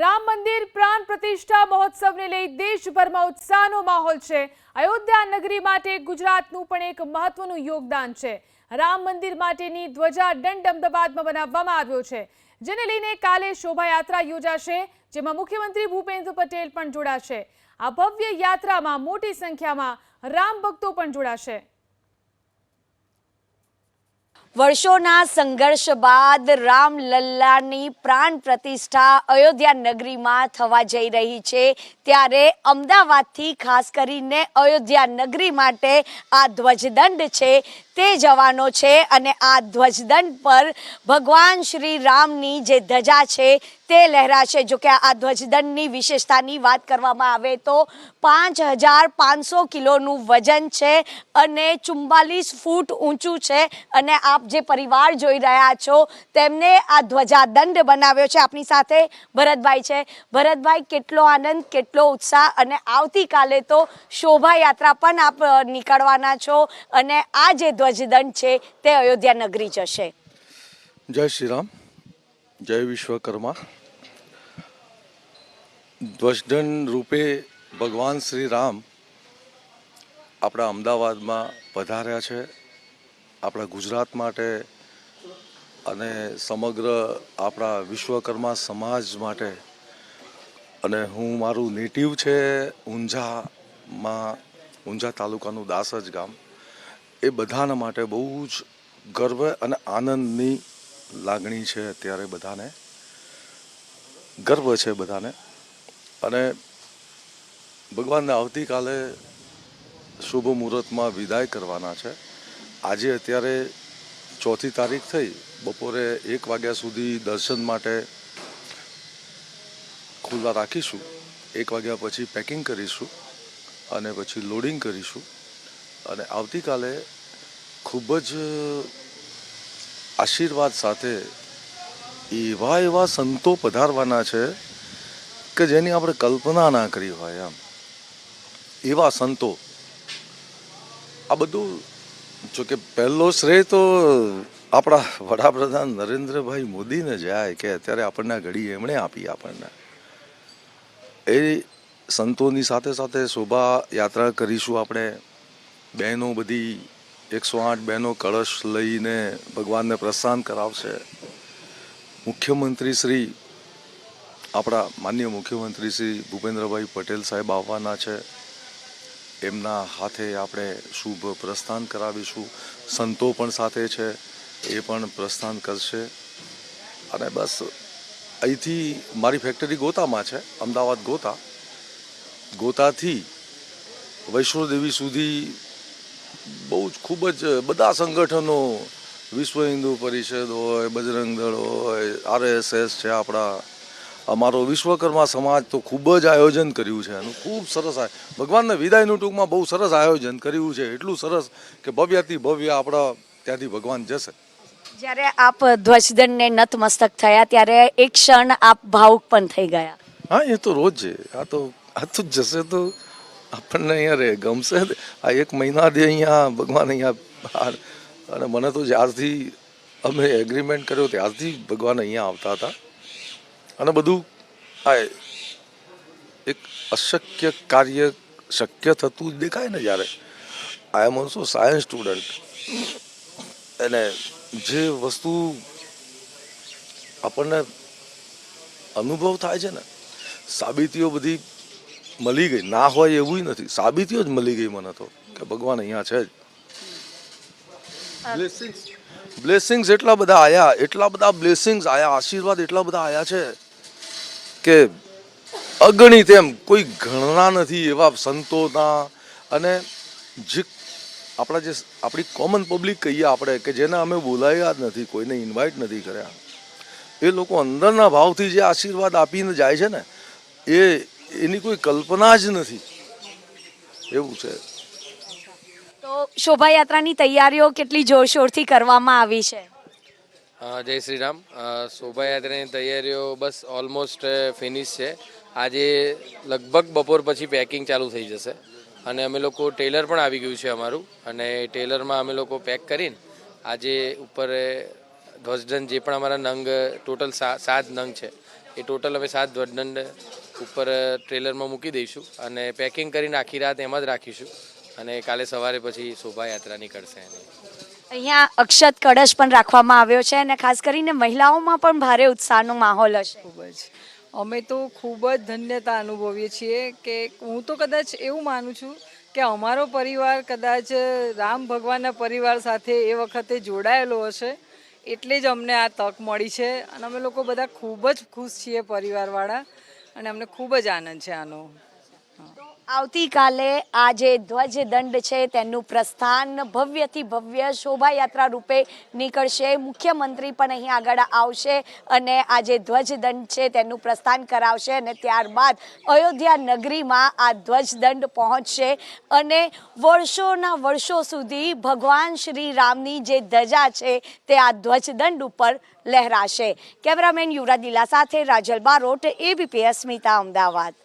રામ મંદિર પ્રાણ પ્રતિષ્ઠા મહોત્સવને લઈ દેશભરમાં ઉત્સાહનો માહોલ છે. અયોધ્યા નગરી માટે ગુજરાતનું પણ એક મહત્વનું યોગદાન છે. રામ મંદિર માટેની ધ્વજા દંડ અમદાવાદમાં બનાવવામાં આવ્યો છે. જેને લઈને કાલે શોભાયાત્રા યોજાશે, જેમાં મુખ્યમંત્રી ભૂપેન્દ્ર પટેલ પણ જોડાશે. આ ભવ્ય યાત્રામાં મોટી સંખ્યામાં રામ ભક્તો પણ જોડાશે. વર્ષોના સંઘર્ષ બાદ રામલલ્લાની પ્રાણ પ્રતિષ્ઠા અયોધ્યા નગરીમાં થવા જઈ રહી છે. ત્યારે અમદાવાદથી ખાસ કરીને અયોધ્યા નગરી માટે આ ધ્વજદંડ છે, તે જવાનો છે અને આ ધ્વજદંડ પર ભગવાન શ્રી રામની જે ધજા છે તે લહેરાશે જો કે આ ધ્વજદંડની વિશેષતાની વાત કરવામાં આવે તો પાંચ હજાર પાંચસો કિલોનું વજન છે અને ચુમ્બાલીસ ફૂટ ઊંચું છે. અને આપ જે પરિવાર જોઈ રહ્યા છો તેમને આ ધ્વજાદંડ બનાવ્યો છે. આપની સાથે ભરતભાઈ છે. ભરતભાઈ, કેટલો આનંદ, કેટલો ઉત્સાહ અને આવતીકાલે તો શોભાયાત્રા પણ આપ નીકળવાના છો અને આ જે ધ્વજદંડ છે તે અયોધ્યા નગરી જશે. જય શ્રી રામ. જય વિશ્વકર્મા. ધ્વજદન રૂપે ભગવાન શ્રી રામ આપણા અમદાવાદમાં પધાર્યા છે, આપણા ગુજરાત માટે અને સમગ્ર આપણા વિશ્વકર્મા સમાજ માટે. અને હું મારું નેટિવ છે ઊંઝામાં, ઊંઝા તાલુકાનું દાસજ ગામ. એ બધાના માટે બહુ જ ગર્વ અને આનંદની લાગણી છે અત્યારે બધાને, ગર્વ છે બધાને. અને ભગવાનને આવતીકાલે શુભ મુહૂર્તમાં વિદાય કરવાના છે. આજે અત્યારે ચોથી તારીખ થઈ. બપોરે એક વાગ્યા સુધી દર્શન માટે ખુલ્લા રાખીશું. એક વાગ્યા પછી પેકિંગ કરીશું અને પછી લોડિંગ કરીશું. અને આવતીકાલે ખૂબ જ આશીર્વાદ સાથે એવા એવા સંતો પધારવાના છે કે જેની આપણે કલ્પના ના કરી હોય એમ. એવા સંતો. આ બધું જો કે પહેલો શ્રેય તો આપણા વડાપ્રધાન નરેન્દ્રભાઈ મોદીને જાય કે અત્યારે આપણને ઘડી એમણે આપી આપણને. એ સંતોની સાથે સાથે શોભા યાત્રા કરીશું આપણે. બહેનો બધી એકસો આઠ બહેનો કળશ લઈને ભગવાનને પ્રસ્થાન કરાવશે. મુખ્યમંત્રી શ્રી આપણા માન્ય મુખ્યમંત્રી શ્રી ભૂપેન્દ્રભાઈ પટેલ સાહેબ આવવાના છે. એમના હાથે આપણે શુભ પ્રસ્થાન કરાવીશું. સંતો પણ સાથે છે, એ પણ પ્રસ્થાન કરશે. અને બસ, અહીંથી મારી ફેક્ટરી ગોતામાં છે, અમદાવાદ ગોતા. ગોતાથી વૈષ્ણોદેવી સુધી બહુ જ ખૂબ જ બધા સંગઠનો વિશ્વ હિન્દુ પરિષદ હોય બજરંગ દળ હોય આરએસએસ છે આપણા અમારો વિશ્વકર્મા સમાજ તો ખૂબ જ આયોજન કર્યું છે એનું ખૂબ સરસ ભગવાનના વિદાયનું ટૂંકમાં બહુ સરસ આયોજન કર્યું છે એટલું સરસ કે ભવ્યથી ભવ્ય આપણા ત્યાંથી ભગવાન જશે. જ્યારે આપ ધ્વજદંડને નતમસ્તક થયા ત્યારે એક ક્ષણ આપ ભાવુક પણ થઈ ગયા. હા એ તો રોજ છે આ તો આ તો જશે તો આપણને અહીંયા રે, ગમશે આ એક મહિનાથી અહીંયા ભગવાન અહીંયા અને મને તો જ્યારથી અમે એગ્રીમેન્ટ કર્યો ત્યારથી ભગવાન અહીંયા આવતા હતા. અને બધું આ એક અશક્ય કાર્ય શક્ય થતું જ દેખાય ને જ્યારે. I am also science student અને જે વસ્તુ આપણને અનુભવ થાય છે ને, સાબિતીઓ બધી મળી ગઈ. ના હોય એવું નથી. સાબિતીઓ જ મળી ગઈ મને તો. કે ભગવાન અહીંયા છે જ. બ્લેસિંગ્સ બ્લેસિંગ્સ એટલા બધા આયા એટલા બધા બ્લેસિંગ્સ આયા આશીર્વાદ એટલા બધા આયા છે કે અગણિત એમ કોઈ ગણના નથી એવા સંતોના. અને જે આપણા જે આપણી કોમન પબ્લિક કહીએ આપણે કે જેને અમે બોલાવ્યા જ નથી કોઈને ઇન્વાઇટ નથી કર્યા. એ લોકો અંદરના ભાવથી જે આશીર્વાદ આપીને જાય છે ને એ એની કોઈ કલ્પના જ નથી. એવું છે. તો શોભાયાત્રાની તૈયારીઓ કેટલી જોરશોરથી કરવામાં આવી છે? જય શ્રી રામ શોભાયાત્રાની તૈયારીઓ બસ ઓલમોસ્ટ ફિનિશ છે. આજે લગભગ બપોર પછી પેકિંગ ચાલુ થઈ જશે. અને અમે લોકો ટેલર પણ આવી ગયું છે અમારું. અને ટેલરમાં અમે લોકો પેક કરીને આજે ઉપર ધ્વજદંડ જે પણ અમારા નંગ ટોટલ સાત નંગ છે એ ટોટલ અમે સાત ધ્વજદંડ ઉપર ટ્રેલરમાં મૂકી દઈશું અને પેકિંગ કરીને આખી રાત એમાં જ રાખીશું અને કાલે સવારે પછી શોભાયાત્રા નીકળશે એની. અહીંયા અક્ષત કળશ પણ રાખવામાં આવ્યો છે અને ખાસ કરીને મહિલાઓમાં પણ ભારે ઉત્સાહનો માહોલ હશે. ખૂબ જ. અમે તો ખૂબ જ ધન્યતા અનુભવીએ છીએ કે હું તો કદાચ એવું માનું છું કે અમારો પરિવાર કદાચ રામ ભગવાનના પરિવાર સાથે એ વખતે જોડાયેલો હશે. એટલે જ અમને આ તક મળી છે અને અમે લોકો બધા ખૂબ જ ખુશ છીએ પરિવારવાળા અને અમને ખૂબ જ આનંદ છે આનો. આવતીકાલે આ જે ધ્વજદંડ છે, તેનું પ્રસ્થાન ભવ્યથી ભવ્ય શોભાયાત્રા રૂપે નીકળશે. મુખ્યમંત્રી પણ અહીં આગળ આવશે અને આ જે ધ્વજદંડ છે, તેનું પ્રસ્થાન કરાવશે અને ત્યારબાદ અયોધ્યા નગરીમાં આ ધ્વજદંડ પહોંચશે. અને વર્ષોના વર્ષો સુધી ભગવાન શ્રી રામની જે ધજા છે, તે આ ધ્વજદંડ ઉપર લહેરાશે. કેમેરામેન યુવરાજ દિલા સાથે રાજલ બારોટ, એબીપી અસ્મિતા, અમદાવાદ.